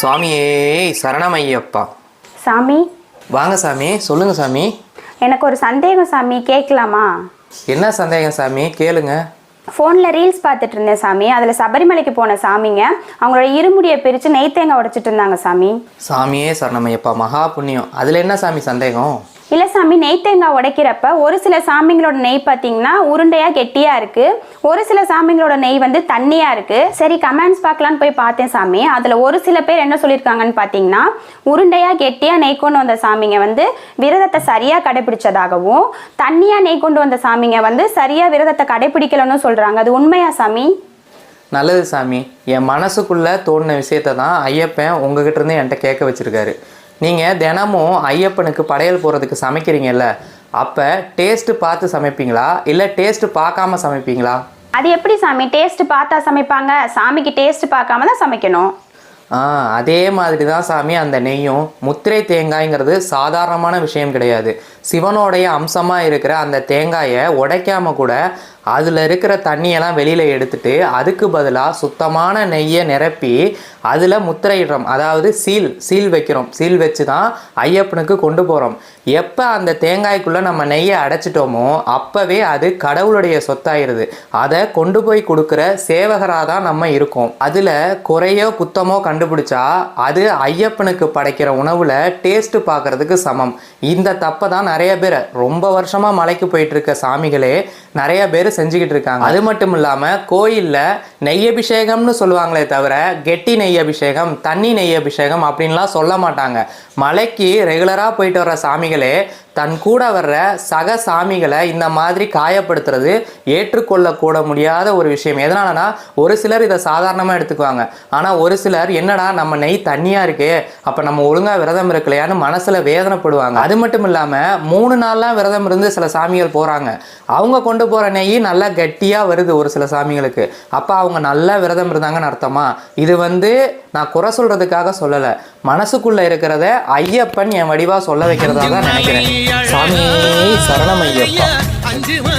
சுவாமியே சரணமையப்பா. சாமி? வாங்க சாமி சொல்லுங்க சாமி. எனக்கு ஒரு சந்தேகம் சாமி கேட்கலாமா? என்ன சந்தேகம் சாமி கேளுங்க. ஃபோனில் ரீல்ஸ் பார்த்துட்டு இருந்தேன் சாமி. அதில் சபரிமலைக்கு போன சாமிங்க அவங்களோட இருமுடியை பிரித்து நெய் தேங்காய் உடைச்சிட்டு இருந்தாங்க சாமி. சாமியே சரணமையப்பா மகா புண்ணியம். அதில் என்ன சாமி சந்தேகம்? இல்லை சாமி நெய் தேங்காய் உடைக்கிறப்ப ஒரு சில சாமிங்களோட நெய் பார்த்தீங்கன்னா உருண்டையாக கெட்டியாக இருக்குது ஒரு சில சாமிங்களோட நெய் வந்து தண்ணியாக இருக்குது சரி கமெண்ட்ஸ் பார்க்கலான்னு போய் பார்த்தேன் சாமி. அதில் ஒரு சில பேர் என்ன சொல்லியிருக்காங்கன்னு பார்த்தீங்கன்னா உருண்டையாக கெட்டியாக நெய் கொண்டு வந்த சாமிங்க வந்து விரதத்தை சரியாக கடைபிடிச்சதாகவும் தண்ணியாக நெய் கொண்டு வந்த சாமிங்க வந்து சரியாக விரதத்தை கடைபிடிக்கலன்னு சொல்கிறாங்க அது உண்மையா சாமி? நல்லது சாமி. என் மனசுக்குள்ளே தோணின விஷயத்த தான் ஐயப்பன் உங்ககிட்ட இருந்து என்கிட்ட கேட்க வச்சுருக்காரு. நீங்கள் தினமும் ஐயப்பனுக்கு படையல் போகிறதுக்கு சமைக்கிறீங்கல்ல அப்போ டேஸ்ட்டு பார்த்து சமைப்பீங்களா? இல்லை டேஸ்ட்டு பார்க்காம சமைப்பீங்களா? அது எப்படி சாமி? டேஸ்ட் பார்த்தா சமைப்பாங்க சாமிக்கு டேஸ்ட் பார்க்காம தான் சமைக்கணும். ஆ அதே மாதிரி தான் சாமி அந்த நெய்யும். முத்திரை தேங்காய்ங்கிறது சாதாரணமான விஷயம் கிடையாது. சிவனோடைய அம்சமாக இருக்கிற அந்த தேங்காயை உடைக்காம கூட அதில் இருக்கிற தண்ணியெல்லாம் வெளியில் எடுத்துட்டு அதுக்கு பதிலாக சுத்தமான நெய்யை நிரப்பி அதில் முத்திரையிடுறோம். அதாவது சீல் சீல் வைக்கிறோம். சீல் வச்சு தான் ஐயப்பனுக்கு கொண்டு போகிறோம் எப்போ அந்த தேங்காய்க்குள்ளே நம்ம நெய்யை அடைச்சிட்டோமோ அப்போவே அது கடவுளுடைய சொத்தாயிருது. அதை கொண்டு போய் கொடுக்குற சேவகராக தான் நம்ம இருக்கோம். அதில் குறையோ குத்தமோ கண்டுபிடிச்சா அது ஐயப்பனுக்கு படைக்கிற உணவில் டேஸ்ட்டு பார்க்கறதுக்கு சமம். இந்த தப்பை தான் நிறைய பேர் ரொம்ப வருஷமாக மலைக்கு போயிட்டு இருக்க சாமிகளே நிறைய பேர் செஞ்சுக்கிட்டு இருக்காங்க அது மட்டும் இல்லாமல் கோயிலில் நெய் அபிஷேகம்னு சொல்லுவாங்களே தவிர கெட்டி நெய் அபிஷேகம் தண்ணி நெய் அபிஷேகம் அப்படின்லாம் சொல்ல மாட்டாங்க. மலைக்கு ரெகுலராக போயிட்டு வர்ற சாமிகளே தன் கூட வர்ற சக சாமிகளை இந்த மாதிரி காயப்படுத்துறது ஏற்றுக்கொள்ளக்கூட முடியாத ஒரு விஷயம். எதனாலனா ஒரு சிலர் இதை சாதாரணமாக எடுத்துக்குவாங்க. ஆனால் ஒரு சிலர் என்னடா நம்ம நெய் தண்ணியாக இருக்கே அப்போ நம்ம ஒழுங்காக விரதம் இருக்கலையான்னு மனசில் வேதனைப்படுவாங்க. அது மட்டும் இல்லாமல் மூணு நாள்லாம் விரதம் இருந்து சில சாமிகள் போகிறாங்க அவங்க கொண்டு போகிற நெய் நல்லா கட்டியாக வருது ஒரு சில சாமிகளுக்கு. அப்போ அவங்க நல்லா விரதம் இருந்தாங்கன்னு அர்த்தமா? இது வந்து நான் குறை சொல்கிறதுக்காக சொல்லலை. மனசுக்குள்ளே இருக்கிறத ஐயப்பன் என் வடிவாக சொல்ல வைக்கிறதா தான் நினைக்கிறேன். சாமி சரணம் ஐயப்பா அஞ்சு மலை